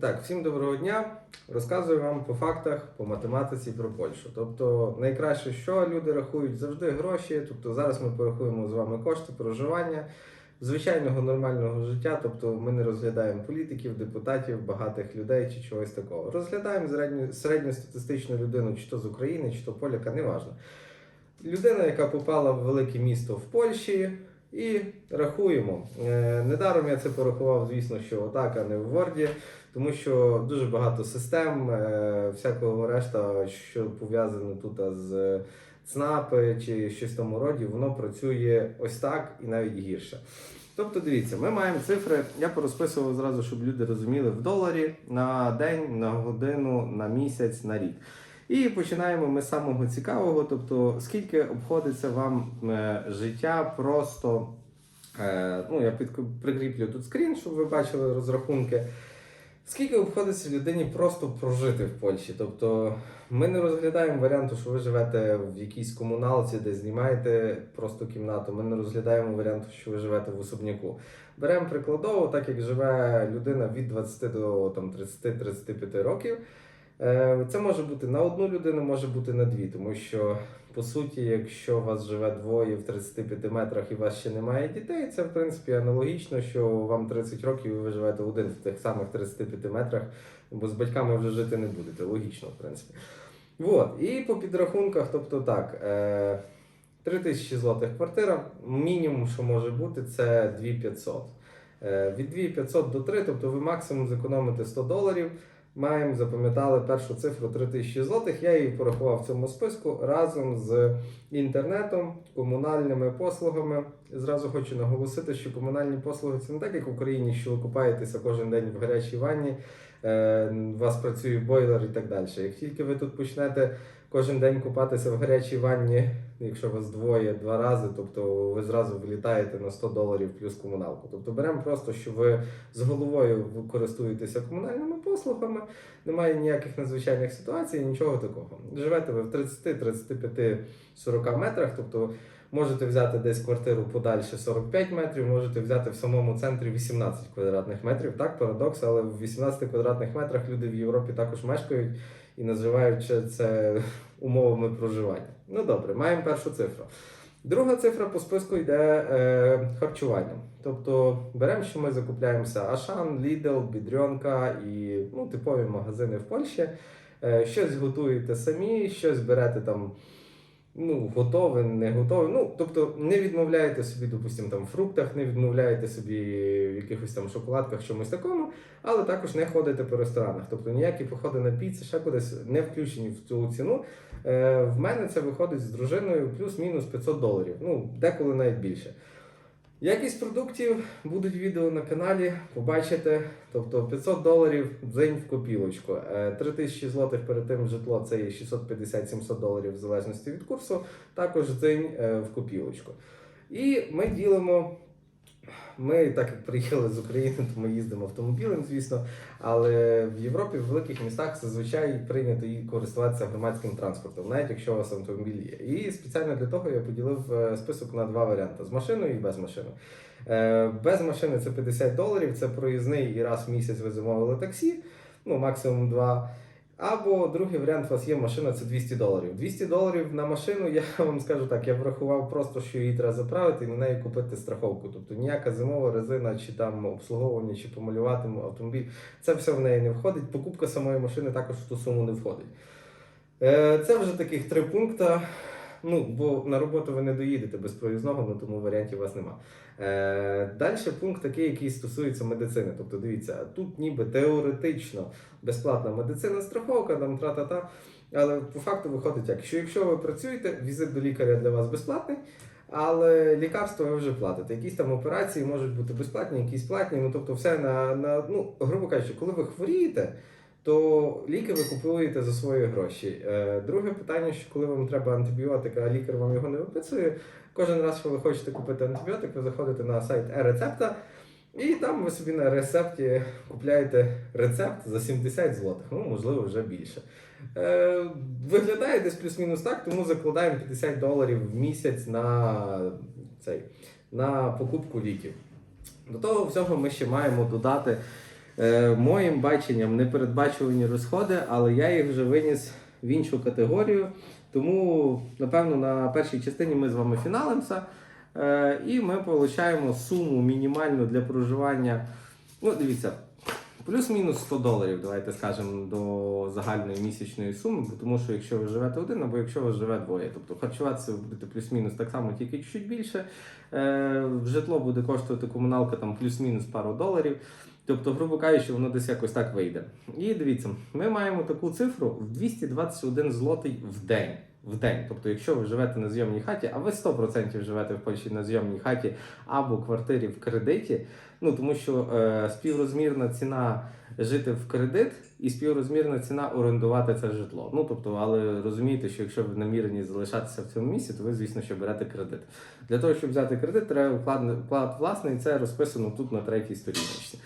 Так, всім доброго дня. Розказую вам по фактах, по математиці про Польщу. Тобто, найкраще, що люди рахують завжди гроші. Тобто, зараз ми порахуємо з вами кошти проживання звичайного нормального життя. Тобто, ми не розглядаємо політиків, депутатів, багатих людей чи чогось такого. Розглядаємо середню, середньостатистичну людину, чи то з України, чи то поляка, неважно. Людина, яка попала в велике місто в Польщі, і рахуємо. Е, Недаром я це порахував, звісно, що отак, а не в Word, тому що дуже багато систем, е, всякого решта, що пов'язано тут з ЦНАПи чи щось в тому роді, воно працює ось так і навіть гірше. Тобто, дивіться, ми маємо цифри, я порозписував зразу, щоб люди розуміли в доларі на день, на годину, на місяць, на рік. І починаємо ми з самого цікавого, тобто скільки обходиться вам е, життя просто. Е, ну, я під, прикріплю тут скрін, щоб ви бачили розрахунки. Скільки обходиться людині просто прожити в Польщі? Тобто ми не розглядаємо варіанту, що ви живете в якійсь комуналці, де знімаєте просто кімнату. Ми не розглядаємо варіанту, що ви живете в особняку. Беремо прикладово, так як живе людина від 20 до там, 30-35 років. Е, Це може бути на одну людину, може бути на дві, тому що по суті, якщо вас живе двоє в 35 метрах і у вас ще немає дітей, це в принципі аналогічно, що вам 30 років і ви живете один в тих самих 35 метрах, бо з батьками вже жити не будете. Логічно, в принципі. Вот. І по підрахунках, тобто так. Е, 3 тисячі злотих квартира. Мінімум, що може бути, це 2500. Е, Від 2500 до 3, тобто ви максимум зекономите 100 доларів. Маємо, запам'ятали першу цифру 3000 злотих. Я її порахував в цьому списку разом з інтернетом, комунальними послугами. Зразу хочу наголосити, що комунальні послуги це не так, як в Україні, що ви купаєтеся кожен день в гарячій ванні, е, у вас працює бойлер і так далі. Як тільки ви тут почнете кожен день купатися в гарячій ванні, якщо вас двоє два рази, тобто ви зразу вилітаєте на 100 доларів плюс комуналку. Тобто беремо просто, що ви з головою користуєтеся комунальними послугами, немає ніяких надзвичайних ситуацій, нічого такого. Живете ви в 30, 35, 40 метрах, тобто можете взяти десь квартиру подальше 45 метрів, можете взяти в самому центрі 18 квадратних метрів. Так, парадокс, але в 18 квадратних метрах люди в Європі також мешкають і називаючи це умовами проживання. Ну добре, маємо першу цифру. Друга цифра по списку йде е, харчування. Тобто беремо, що ми закупляємося Ашан, Лідел, Бідрьонка і ну, типові магазини в Польщі. Е, щось готуєте самі, щось берете там ну, готове, не готове. Ну, тобто не відмовляєте собі, допустимо, там фруктах, не відмовляєте собі в якихось там шоколадках, чомусь такому, але також не ходите по ресторанах. Тобто ніякі походи на піци, ще кудись не включені в цю ціну. Е, в мене це виходить з дружиною плюс-мінус 500 доларів. Ну, деколи навіть більше. Якість продуктів будуть відео на каналі, побачите. Тобто 500 доларів дзень в копілочку. Е, 3000 злотих перед тим житло це є 650-700 доларів в залежності від курсу. Також дзень е, в копілочку. І ми ділимо. Ми, так як приїхали з України, то ми їздимо автомобілем, звісно. Але в Європі, в великих містах, зазвичай прийнято і користуватися громадським транспортом, навіть якщо у вас автомобіль є. І спеціально для того я поділив е, список на два варіанти: з машиною і без машини. Е, Без машини це 50 доларів, це проїзний і раз в місяць ви замовили таксі, ну максимум два. Або другий варіант, у вас є машина, це 200 доларів. 200 доларів на машину, я вам скажу так, я врахував просто, що її треба заправити і на неї купити страховку. Тобто ніяка зимова резина, чи там обслуговування, чи помалювати автомобіль, це все в неї не входить. Покупка самої машини також в ту суму не входить. Е, Це вже таких три пункти. Ну, бо на роботу ви не доїдете без проїзного, ну тому варіантів у вас нема. Е, Далі пункт такий, який стосується медицини. Тобто, дивіться, тут ніби теоретично безплатна медицина, страховка, там тра-та-та. Але по факту виходить як, що якщо ви працюєте, візит до лікаря для вас безплатний, але лікарства ви вже платите. Якісь там операції можуть бути безплатні, якісь платні. Ну тобто, все на, на ну, грубо кажучи, коли ви хворієте. То ліки ви купуєте за свої гроші. Е, Друге питання, що коли вам треба антибіотик, а лікар вам його не виписує, кожен раз, що ви хочете купити антибіотик, ви заходите на сайт е-рецепта, і там ви собі на рецепті купляєте рецепт за 70 злотих, ну можливо вже більше. Е, Виглядає десь плюс-мінус так, тому закладаємо 50 доларів в місяць на, цей, на покупку ліків. До того всього ми ще маємо додати моїм баченням непередбачувані розходи, але я їх вже виніс в іншу категорію. Тому, напевно, на першій частині ми з вами фіналимося. Е, і ми отримуємо суму мінімальну для проживання. Ну, дивіться, плюс-мінус 100 доларів, давайте скажемо, до загальної місячної суми, тому що якщо ви живете один, або якщо ви живе двоє. Тобто харчуватися ви будете плюс-мінус так само, тільки чуть більше. Е, житло буде коштувати комуналка там плюс-мінус пару доларів. Тобто, грубо кажучи, воно десь якось так вийде. І дивіться, ми маємо таку цифру в 221 злотий в день. В день. Тобто, якщо ви живете на зйомній хаті, а ви 100% живете в Польщі на зйомній хаті або квартирі в кредиті, ну тому що е, співрозмірна ціна жити в кредит і співрозмірна ціна орендувати це житло. Ну тобто, але розумієте, що якщо ви намірені залишатися в цьому місці, то ви, звісно, що берете кредит. Для того, щоб взяти кредит, треба вклад, вклад власний, це розписано тут на третій сторіночці.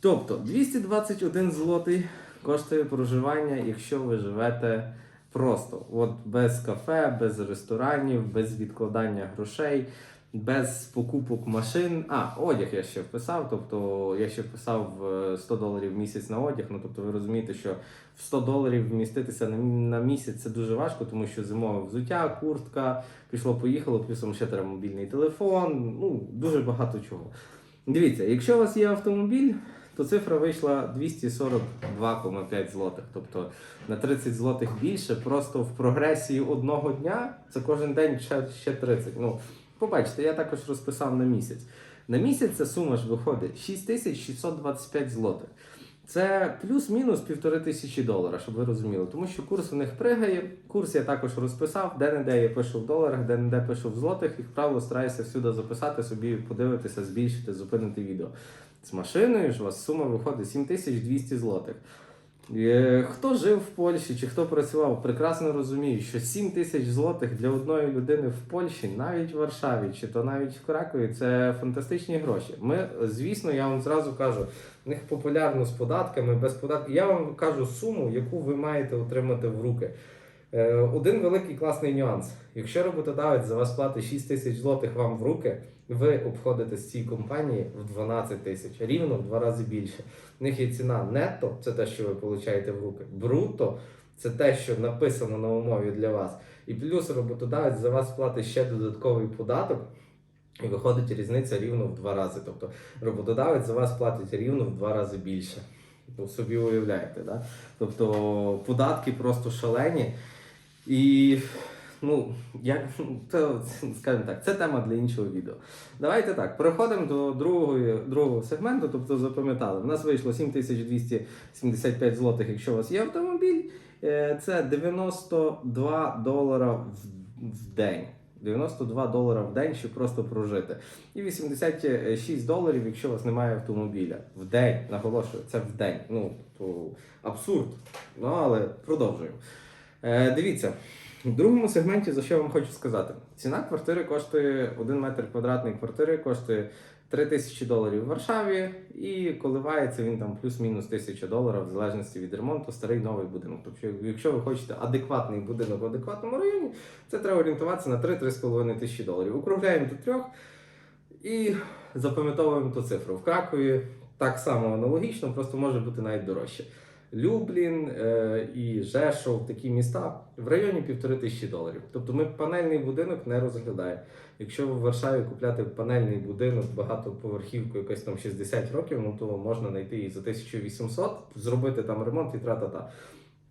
Тобто 221 злотий коштує проживання, якщо ви живете просто, от без кафе, без ресторанів, без відкладання грошей, без покупок машин. А, одяг я ще вписав. Тобто я ще вписав е, 100 доларів в місяць на одяг. Ну тобто ви розумієте, що в 100 доларів вміститися на, місяць це дуже важко, тому що зимове взуття, куртка, пішло, поїхало, плюсом ще треба мобільний телефон. Ну дуже багато чого. Дивіться, якщо у вас є автомобіль, то цифра вийшла 242,5 злотих. Тобто на 30 злотих більше. Просто в прогресії одного дня це кожен день ще, ще 30. Ну, побачите, я також розписав на місяць. На місяць ця сума ж виходить 6625 злотих. Це плюс-мінус півтори тисячі доларів, щоб ви розуміли. Тому що курс у них пригає. Курс я також розписав, де-не-де я пишу в доларах, де-не-де пишу в злотих. Як правило, стараюся всюди записати собі, подивитися, збільшити, зупинити відео. З машиною ж у вас сума виходить 7200 злотих. Е, Хто жив в Польщі чи хто працював, прекрасно розуміє, що 7 тисяч злотих для одної людини в Польщі, навіть в Варшаві, чи то навіть в Кракові, це фантастичні гроші. Ми, звісно, я вам зразу кажу, в них популярно з податками, без податків. Я вам кажу суму, яку ви маєте отримати в руки. Е, Один великий класний нюанс. Якщо роботодавець за вас платить 6 тисяч злотих вам в руки, ви обходите з цієї компанії в 12 тисяч, рівно в два рази більше. В них є ціна нетто, це те, що ви получаєте в руки. Бруто це те, що написано на умові для вас. І плюс роботодавець за вас платить ще додатковий податок. І виходить різниця рівно в два рази. Тобто роботодавець за вас платить рівно в два рази більше. Ну, собі уявляєте, да? Тобто податки просто шалені. І ну, як, це, скажімо так, це тема для іншого відео. Давайте так, переходимо до другого, другого сегменту, тобто запам'ятали. У нас вийшло 7275 злотих, якщо у вас є автомобіль. Е, Це 92 долара в, в день. 92 долара в день, щоб просто прожити. І 86 доларів, якщо у вас немає автомобіля. В день, наголошую, це в день. Ну, то абсурд. Ну, але продовжуємо. Е, дивіться, в другому сегменті, за що я вам хочу сказати, ціна квартири коштує 1 метр квадратної квартири коштує 3 тисячі доларів в Варшаві, і коливається він там плюс-мінус тисяча доларів в залежності від ремонту, старий новий будинок. Тобто, якщо ви хочете адекватний будинок в адекватному районі, це треба орієнтуватися на 3-3,5 тисячі доларів. Округляємо до трьох і запам'ятовуємо ту цифру. В Кракові так само аналогічно, просто може бути навіть дорожче. Люблін е, і Жешов, такі міста в районі півтори тисячі доларів. Тобто ми панельний будинок не розглядаємо. Якщо в Варшаві купляти панельний будинок, багатоповерхівку, якось там 60 років, ну то можна знайти її за 1800, зробити там ремонт і тра-та-та.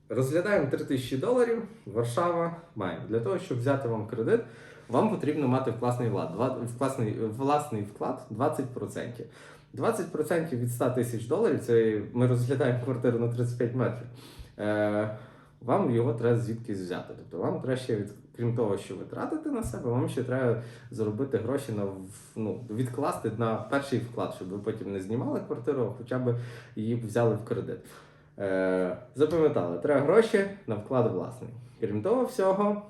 Розглядаємо 3 тисячі доларів, Варшава маємо. Для того, щоб взяти вам кредит, вам потрібно мати власний влад, власний, власний вклад 20%. 20% від 100 тисяч доларів, це ми розглядаємо квартиру на 35 метрів. Е, вам його треба звідкись взяти. Тобто вам треба ще від, крім того, що ви тратите на себе, вам ще треба заробити гроші на ну, відкласти на перший вклад, щоб ви потім не знімали квартиру, а хоча б її взяли в кредит. Е, запам'ятали, треба гроші на вклад власний. Крім того всього,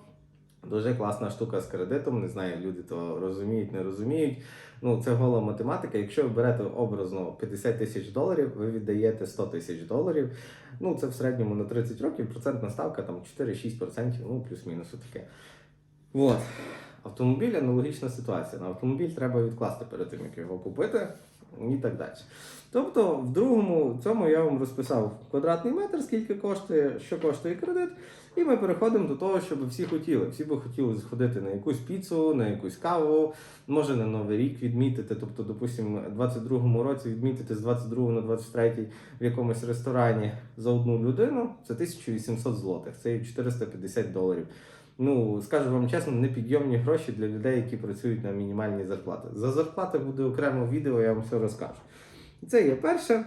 дуже класна штука з кредитом. Не знаю, люди то розуміють, не розуміють. Ну, це гола математика. Якщо ви берете образно 50 тисяч доларів, ви віддаєте 100 тисяч доларів. Ну, це в середньому на 30 років, процентна ставка там 4-6%, ну плюс-мінус таке. От. Автомобіль аналогічна ситуація. На автомобіль треба відкласти перед тим, як його купити, і так далі. Тобто, в другому цьому я вам розписав квадратний метр, скільки коштує, що коштує кредит. І ми переходимо до того, щоб всі хотіли. Всі би хотіли сходити на якусь піцу, на якусь каву, може на Новий рік відмітити. Тобто, допустимо, у 22-му році відмітити з 22 на 23 в якомусь ресторані за одну людину це 1800 злотих, це 450 доларів. Ну, скажу вам чесно, непідйомні гроші для людей, які працюють на мінімальні зарплати. За зарплати буде окремо відео, я вам все розкажу. Це є перше.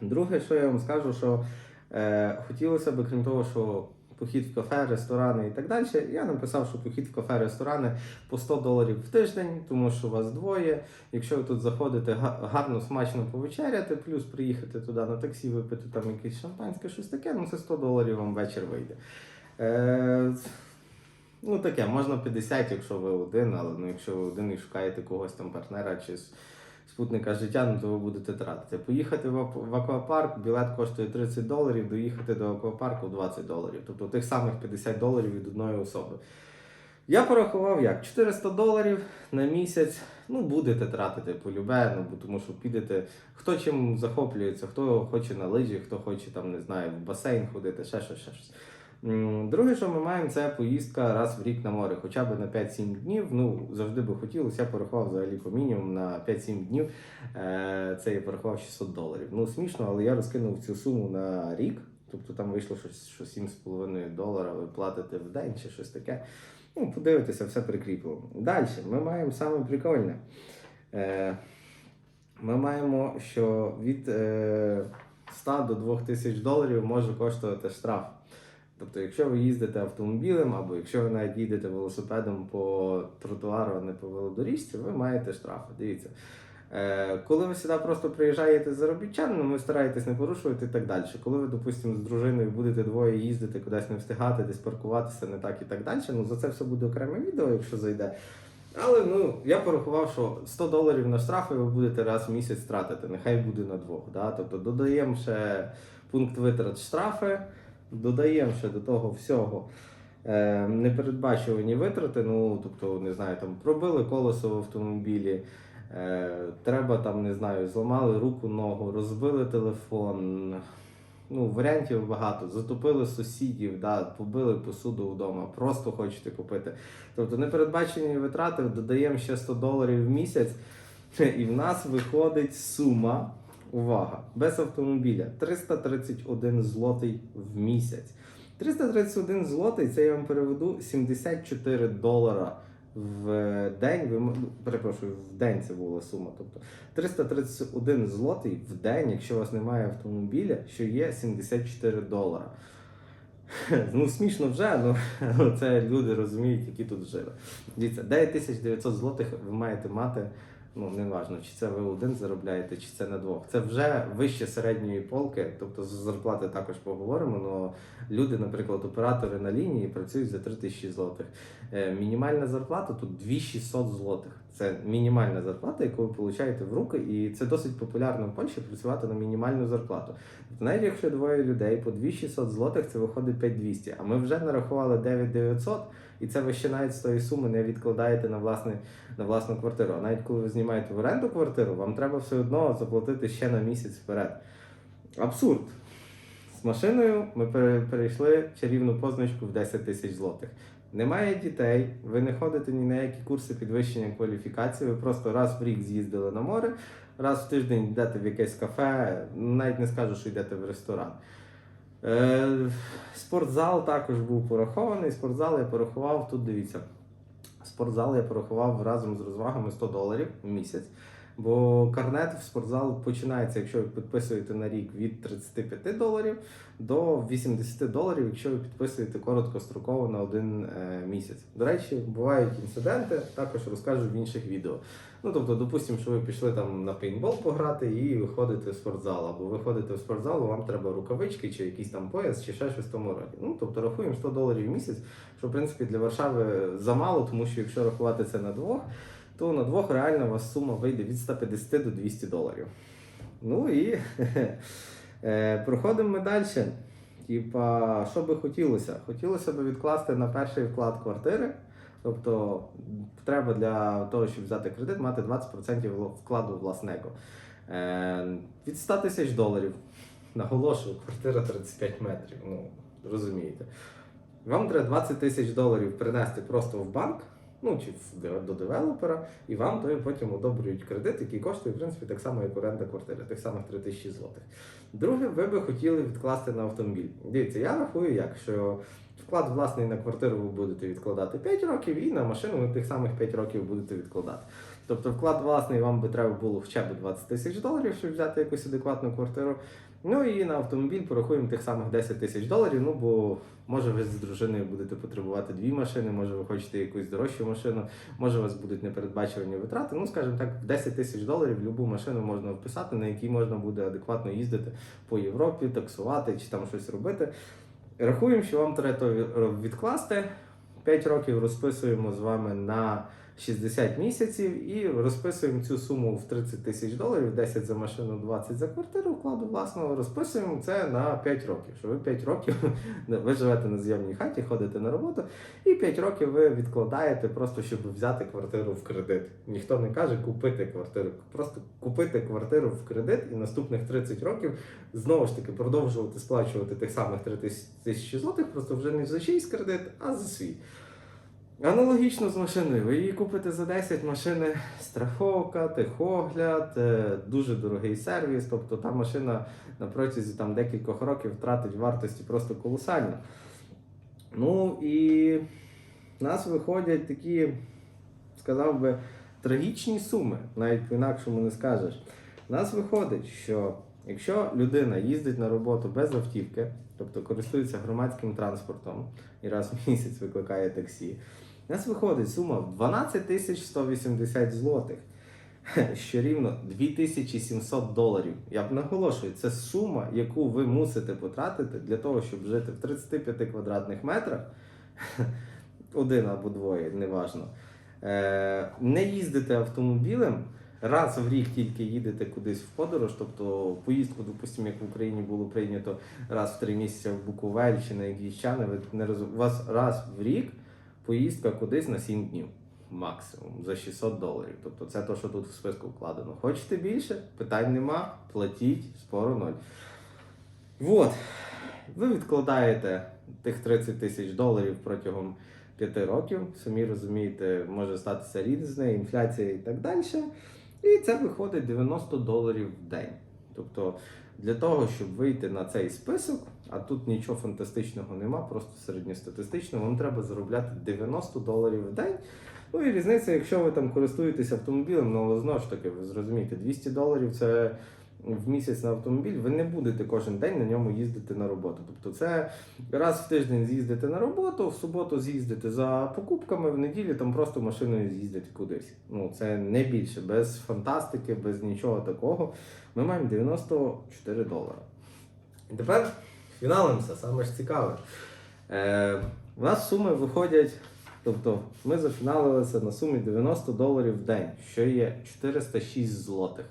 Друге, що я вам скажу, що е, хотілося б, крім того, що похід в кафе, ресторани і так далі, я написав, що похід в кафе, ресторани по 100 доларів в тиждень, тому що вас двоє. Якщо ви тут заходите гарно, смачно повечеряти, плюс приїхати туди на таксі, випити там якесь шампанське, щось таке, ну це 100 доларів вам вечір вийде. Е, ну таке, можна 50, якщо ви один, але ну, якщо ви один і шукаєте когось там партнера чи спутника життя, ну то ви будете тратити. Поїхати в, аквапарк, білет коштує 30 доларів, доїхати до аквапарку 20 доларів. Тобто тих самих 50 доларів від одної особи. Я порахував як 400 доларів на місяць. Ну, будете тратити полюбе, ну, тому що підете. Хто чим захоплюється, хто хоче на лижі, хто хоче там, не знаю, в басейн ходити, ще щось, ще щось. Друге, що ми маємо, це поїздка раз в рік на море, хоча б на 5-7 днів. Ну, завжди би хотілося, я порахував взагалі по мінімум на 5-7 днів. Е, Це я порахував 600 доларів. Ну, смішно, але я розкинув цю суму на рік. Тобто там вийшло щось, що 7,5 долара ви платите в день чи щось таке. Ну, подивитися, все прикріплено. Далі ми маємо саме прикольне. Е, Ми маємо, що від е, 100 до 2000 доларів може коштувати штраф. Тобто, якщо ви їздите автомобілем, або якщо ви навіть їдете велосипедом по тротуару, а не по велодоріжці, ви маєте штрафи. Дивіться. Е, коли ви сюди просто приїжджаєте з заробітчанином, ви стараєтесь не порушувати і так далі. Коли ви, допустимо, з дружиною будете двоє їздити, кудись не встигати, десь паркуватися не так і так далі, ну за це все буде окреме відео, якщо зайде. Але ну, я порахував, що 100 доларів на штрафи ви будете раз в місяць тратити, нехай буде на двох. Да? Тобто додаємо ще пункт витрат штрафи, додаємо ще до того всього е, непередбачувані витрати. Ну, тобто, не знаю, там пробили колесо в автомобілі. Е, треба там, не знаю, зламали руку, ногу, розбили телефон. Ну, варіантів багато. Затопили сусідів, да, побили посуду вдома, просто хочете купити. Тобто непередбачені витрати додаємо ще 100 доларів в місяць, і в нас виходить сума. Увага! Без автомобіля 331 злотий в місяць. 331 злотий це я вам переведу 74 долара в день. Ви перепрошую, в день це була сума. Тобто 331 злотий в день, якщо у вас немає автомобіля, що є 74 долара. Ну, смішно вже, ну це люди розуміють, які тут жили. Дивіться, 9900 злотих ви маєте мати. Ну, не важно, чи це ви один заробляєте, чи це на двох. Це вже вище середньої полки, тобто з зарплати також поговоримо. але люди, наприклад, оператори на лінії працюють за 3000 злотих. Е, Мінімальна зарплата тут 2600 злотих. Це мінімальна зарплата, яку ви получаєте в руки, і це досить популярно в Польщі працювати на мінімальну зарплату. Тобто, навіть якщо двоє людей по 2600 злотих, це виходить 5200, а ми вже нарахували 9900, і це ви ще навіть з тої суми не відкладаєте на, власне, на власну квартиру. А навіть коли ви знімаєте в оренду квартиру, вам треба все одно заплатити ще на місяць вперед. Абсурд. З машиною ми пере- перейшли чарівну позначку в 10 тисяч злотих. Немає дітей, ви не ходите ні на які курси підвищення кваліфікації, ви просто раз в рік з'їздили на море, раз в тиждень йдете в якесь кафе, навіть не скажу, що йдете в ресторан. Е, спортзал також був порахований. Спортзал я порахував, тут дивіться. Спортзал я порахував разом з розвагами 100 доларів в місяць. Бо карнет в спортзал починається, якщо ви підписуєте на рік від 35 доларів до 80 доларів, якщо ви підписуєте короткостроково на один е, місяць. До речі, бувають інциденти, також розкажу в інших відео. Ну тобто, допустимо, що ви пішли там на пейнтбол пограти і виходите в спортзал, або ви ходите в спортзал, вам треба рукавички чи якийсь там пояс, чи ще щось в тому роді. Ну тобто рахуємо 100 доларів в місяць, що в принципі для Варшави замало, тому що якщо рахувати це на двох, то на двох реально у вас сума вийде від 150 до 200 доларів. Ну і е, проходимо ми далі. Типа, що би хотілося? Хотілося б відкласти на перший вклад квартири, Тобто треба для того, щоб взяти кредит, мати 20% вкладу власного. Е, від 100 тисяч доларів. Наголошую, квартира 35 метрів. Ну, розумієте. Вам треба 20 тисяч доларів принести просто в банк, ну чи до девелопера, і вам то потім одобрюють кредит, який коштує, в принципі, так само, як оренда квартири, тих самих 3 тисячі злотих. Друге, ви би хотіли відкласти на автомобіль. Дивіться, я рахую, як що вклад власний на квартиру ви будете відкладати 5 років, і на машину ви тих самих 5 років будете відкладати. Тобто вклад власний вам би треба було хоча б 20 тисяч доларів, щоб взяти якусь адекватну квартиру. Ну і на автомобіль порахуємо тих самих 10 тисяч доларів. Ну бо може ви з дружиною будете потребувати дві машини, може ви хочете якусь дорожчу машину, може у вас будуть непередбачувані витрати. Ну, скажімо так, в 10 тисяч доларів любу машину можна вписати, на якій можна буде адекватно їздити по Європі, таксувати чи там щось робити. Рахуємо, що вам треба відкласти. 5 років розписуємо з вами на 60 місяців і розписуємо цю суму в 30 тисяч доларів, 10 за машину, 20 за квартиру, вкладу власного, розписуємо це на 5 років. Що ви 5 років ви живете на зйомній хаті, ходите на роботу, і 5 років ви відкладаєте просто, щоб взяти квартиру в кредит. Ніхто не каже купити квартиру, просто купити квартиру в кредит і наступних 30 років знову ж таки продовжувати сплачувати тих самих 3 тисячі злотих, просто вже не за чийсь кредит, а за свій. Аналогічно з машиною. Ви її купите за 10 машини, страховка, техогляд, е, дуже дорогий сервіс. Тобто та машина на протязі там, декількох років втратить вартості просто колосально. Ну і в нас виходять такі, сказав би, трагічні суми, навіть по-інакшому не скажеш. У нас виходить, що якщо людина їздить на роботу без автівки, тобто користується громадським транспортом і раз в місяць викликає таксі, у нас виходить сума в 12 тисяч 180 злотих, що рівно 2700 доларів. Я б наголошую, це сума, яку ви мусите потратити для того, щоб жити в 35 квадратних метрах, один або двоє, неважно. Е, Не їздите автомобілем. Раз в рік тільки їдете кудись в подорож, тобто поїздку, допустимо, як в Україні було прийнято раз в три місяці в Буковель чи на якісь чани, ви не роз... у вас раз в рік поїздка кудись на 7 днів максимум за 600 доларів. Тобто це те, що тут в списку вкладено. Хочете більше? Питань нема, платіть, спору ноль. Вот. Ви відкладаєте тих 30 тисяч доларів протягом 5 років. Самі розумієте, може статися різне, інфляція і так далі. І це виходить 90 доларів в день. Тобто для того, щоб вийти на цей список, а тут нічого фантастичного нема, просто середньостатистично, вам треба заробляти 90 доларів в день. Ну і різниця, якщо ви там користуєтесь автомобілем, ну знову ж таки, ви зрозумієте, 200 доларів це в місяць на автомобіль, ви не будете кожен день на ньому їздити на роботу. Тобто це раз в тиждень з'їздите на роботу, в суботу з'їздите за покупками, в неділю там просто машиною з'їздите кудись. Ну це не більше, без фантастики, без нічого такого. Ми маємо 94 долари. Тепер фіналимося, саме ж цікаве. Е, у нас суми виходять. Тобто ми зафіналилися на сумі 90 доларів в день, що є 406 злотих.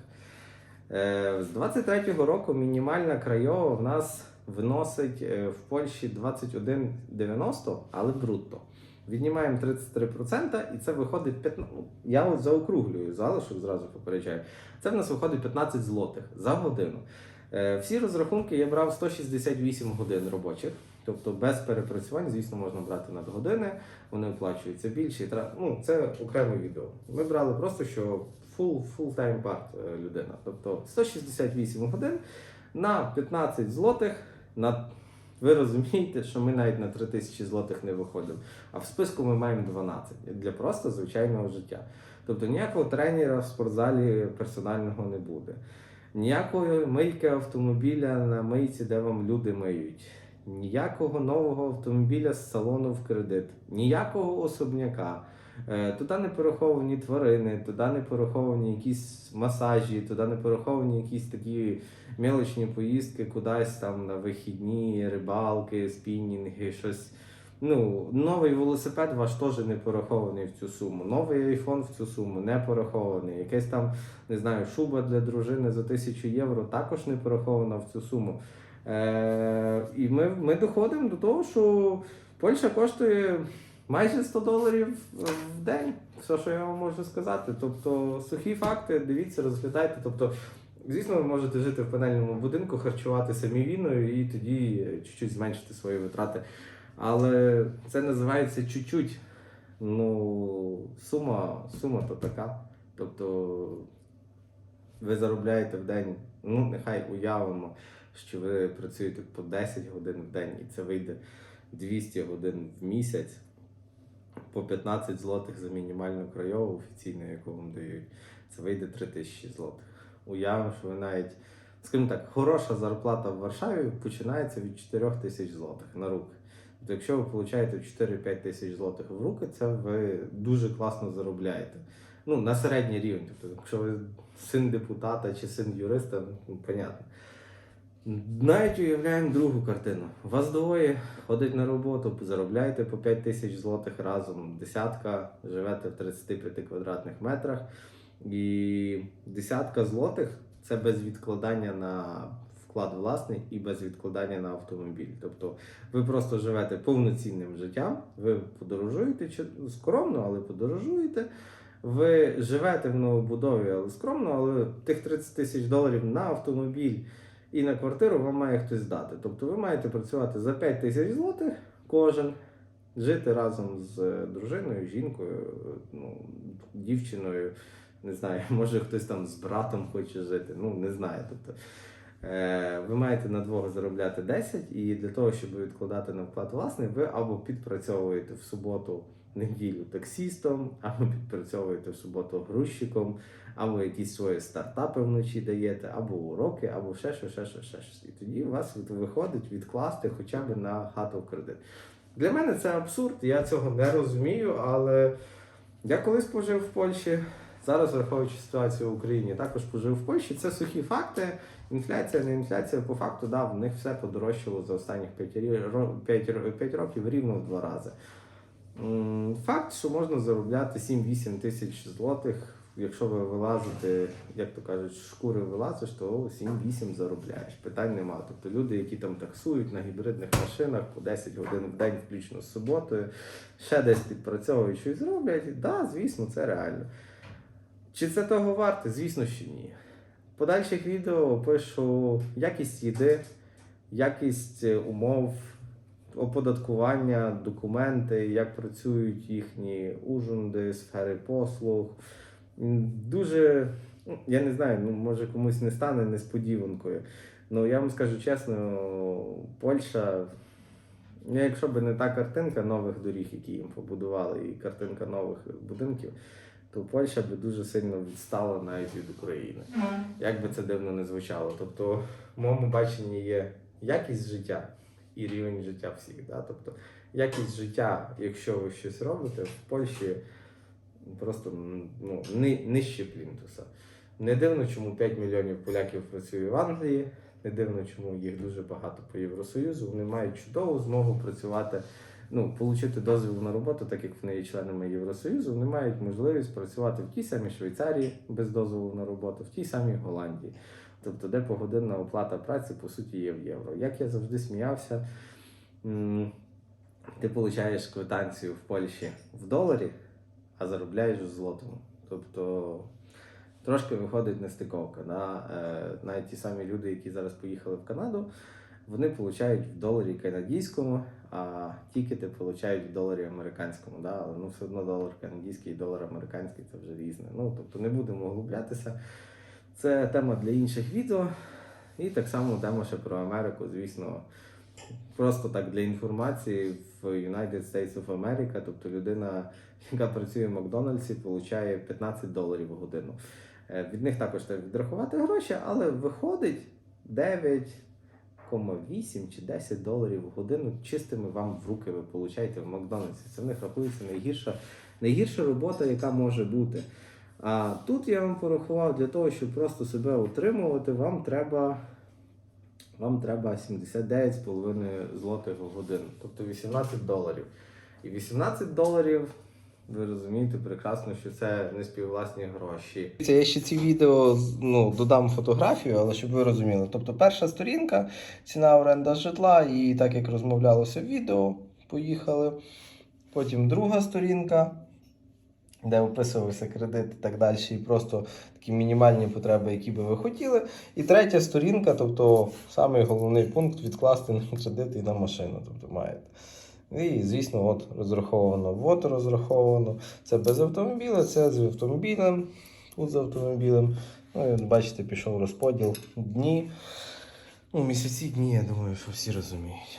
Е, З 23-го року мінімальна крайова в нас виносить е, в Польщі 21,90, але брутто. Віднімаємо 33%, і це виходить 15, ну, Я от заокруглюю залишок, зразу попереджаю. Це в нас виходить 15 злотих за годину. Е, Всі розрахунки я брав 168 годин робочих, тобто без перепрацювань, звісно, можна брати надгодини, вони оплачуються більше. Ну, це окреме відео. Ми брали просто, що full, full time part е, людина. Тобто 168 годин на 15 злотих. На... Ви розумієте, що ми навіть на 3000 злотих не виходимо. А в списку ми маємо 12 для просто звичайного життя. Тобто ніякого тренера в спортзалі персонального не буде. Ніякої мийки автомобіля на мийці, де вам люди миють. Ніякого нового автомобіля з салону в кредит, ніякого особняка. Е, Туди не пораховані тварини, туди не пораховані якісь масажі, туди не пораховані якісь такі мелочні поїздки кудись там на вихідні, рибалки, спінінги, щось. Ну, новий велосипед ваш теж не порахований в цю суму. Новий айфон в цю суму не порахований. Якась там, не знаю, шуба для дружини за 1000 євро також не порахована в цю суму. Е, і ми, ми доходимо до того, що Польща коштує майже 100 доларів в день. Все, що я вам можу сказати. Тобто, сухі факти, дивіться, розглядайте. Тобто, звісно, ви можете жити в панельному будинку, харчуватися мівіною і тоді чуть-чуть зменшити свої витрати. Але це називається чуть-чуть. Ну, сума, сума то така. Тобто ви заробляєте в день, ну нехай уявимо, що ви працюєте по 10 годин в день, і це вийде 200 годин в місяць по 15 злотих за мінімальну краєву офіційну, яку вам дають. Це вийде 3000 злотих. Уявимо, що ви навіть, скажімо так, хороша зарплата в Варшаві починається від 4 тисяч злотих на руки. Тобто, якщо ви получаєте 4-5 тисяч злотих в руки, це ви дуже класно заробляєте. Ну, на середній рівень. Тобто, якщо ви син депутата чи син юриста, ну, понятно. Навіть уявляємо другу картину. Вас двоє ходить на роботу, заробляєте по 5 тисяч злотих разом, десятка, живете в 35 квадратних метрах. І десятка злотих це без відкладання на вклад власний і без відкладання на автомобіль. Тобто ви просто живете повноцінним життям, ви подорожуєте скромно, але подорожуєте. Ви живете в новобудові, але скромно, але тих 30 тисяч доларів на автомобіль і на квартиру вам має хтось дати. Тобто ви маєте працювати за 5 тисяч злотих кожен, жити разом з е, дружиною, жінкою, ну, дівчиною. Не знаю, може хтось там з братом хоче жити, ну не знаю. Тобто, ви маєте на двох заробляти 10, і для того, щоб відкладати на вклад власний, ви або підпрацьовуєте в суботу неділю таксістом, або підпрацьовуєте в суботу грузчиком, або якісь свої стартапи вночі даєте, або уроки, або ще щось, ще щось, ще щось. І тоді у вас виходить відкласти хоча б на хату в кредит. Для мене це абсурд, я цього не розумію, але я колись пожив в Польщі. Зараз, враховуючи ситуацію в Україні, також пожив в Польщі. Це сухі факти. Інфляція, не інфляція, по факту, да, в них все подорожчало за останніх 5, років рівно в два рази. Факт, що можна заробляти 7-8 тисяч злотих. Якщо ви вилазите, як то кажуть, шкури вилазиш, то 7-8 заробляєш. Питань нема. Тобто люди, які там таксують на гібридних машинах по 10 годин в день, включно з суботою, ще десь підпрацьовують щось зроблять, так, да, звісно, це реально. Чи це того варте? Звісно, що ні. Подальших відео пишу якість їди, якість е, умов, оподаткування, документи, як працюють їхні ужунди, сфери послуг. Дуже, ну, я не знаю, ну може комусь не стане несподіванкою. Ну я вам скажу чесно, Польща, ну, якщо б не та картинка нових доріг, які їм побудували, і картинка нових будинків, то Польща би дуже сильно відстала навіть від України. Як би це дивно не звучало. Тобто, в моєму баченні є якість життя і рівень життя всіх. Да? Тобто, якість життя, якщо ви щось робите, в Польщі просто ну, ни, нижче плінтуса. Не дивно, чому 5 мільйонів поляків працює в Англії, не дивно, чому їх дуже багато по Євросоюзу. Вони мають чудову змогу працювати, ну, отримати дозвіл на роботу, так як вони є членами Євросоюзу, вони мають можливість працювати в тій самій Швейцарії без дозволу на роботу, в тій самій Голландії. Тобто, де погодинна оплата праці, по суті, є в євро. Як я завжди сміявся, ти получаєш квитанцію в Польщі в доларі, а заробляєш в злотому. Тобто трошки виходить нестиковка. Да? Е, навіть ті самі люди, які зараз поїхали в Канаду, вони получають в доларі канадському, а тікети получають в доларі американському. Да? Але ну, все одно долар канадський і долар американський це вже різне. Ну, тобто не будемо углублятися. Це тема для інших відео. І так само тема ще про Америку, звісно. Просто так для інформації в United States of America, тобто людина, яка працює в Макдональдсі, отримує 15 доларів в годину. Е, Від них також треба відрахувати гроші, але виходить 9,8 чи 10 доларів в годину чистими вам в руки ви получаєте в Макдональдсі. Це в них рахується найгірша, найгірша робота, яка може бути. А тут я вам порахував для того, щоб просто себе утримувати, вам треба. Вам треба 79,5 злотих в годину, тобто 18 доларів. І 18 доларів, ви розумієте прекрасно, що це не співвласні гроші. Це Я ще ці відео ну, додам фотографію, але щоб ви розуміли. Тобто, перша сторінка, ціна оренда житла, і так як розмовлялося в відео, поїхали. Потім друга сторінка, де описувався кредит і так далі, і просто такі мінімальні потреби, які би ви хотіли. І третя сторінка, тобто самий головний пункт відкласти на кредит і на машину. Тобто маєте. І, звісно, от розраховано, вот розраховано. Це без автомобіля, це з автомобілем, тут з автомобілем. Ну і бачите, пішов розподіл дні. Ну, місяці дні, я думаю, що всі розуміють.